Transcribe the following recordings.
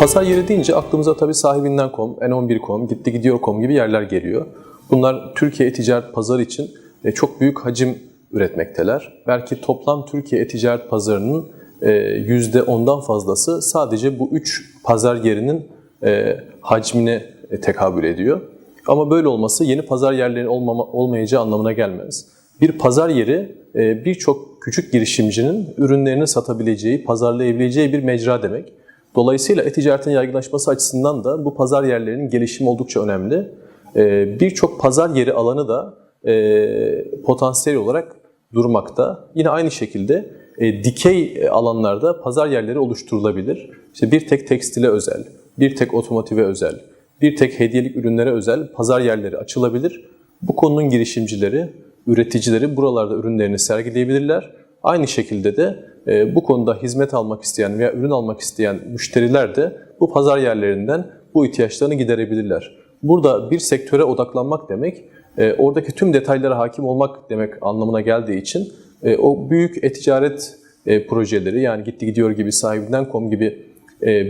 Pazar yeri deyince aklımıza tabii sahibinden.com, N11.com, gitti gidiyor.com gibi yerler geliyor. Bunlar Türkiye e-ticaret pazarı için e, çok büyük hacim üretmekteler. Belki toplam Türkiye e-ticaret pazarının e, %10'dan fazlası sadece bu üç pazar yerinin e, hacmine e, tekabül ediyor. Ama böyle olması yeni pazar yerlerinin olmama, olmayacağı anlamına gelmez. Bir pazar yeri e, birçok küçük girişimcinin ürünlerini satabileceği, pazarlayabileceği bir mecra demek. Dolayısıyla e-ticaretin yaygınlaşması açısından da bu pazar yerlerinin gelişimi oldukça önemli. E, Birçok pazar yeri alanı da e, potansiyel olarak durmakta. Yine aynı şekilde e, dikey alanlarda pazar yerleri oluşturulabilir. İşte bir tek tekstile özel, bir tek otomotive özel, bir tek hediyelik ürünlere özel pazar yerleri açılabilir. Bu konunun girişimcileri, üreticileri buralarda ürünlerini sergileyebilirler. Aynı şekilde de e, bu konuda hizmet almak isteyen veya ürün almak isteyen müşteriler de bu pazar yerlerinden bu ihtiyaçlarını giderebilirler. Burada bir sektöre odaklanmak demek, e, oradaki tüm detaylara hakim olmak demek anlamına geldiği için e, o büyük e-ticaret e, projeleri yani gitti gidiyor gibi sahibinden.com gibi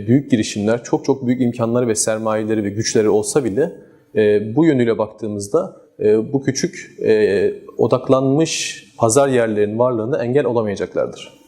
büyük girişimler çok çok büyük imkanları ve sermayeleri ve güçleri olsa bile bu yönüyle baktığımızda bu küçük odaklanmış pazar yerlerinin varlığını engel olamayacaklardır.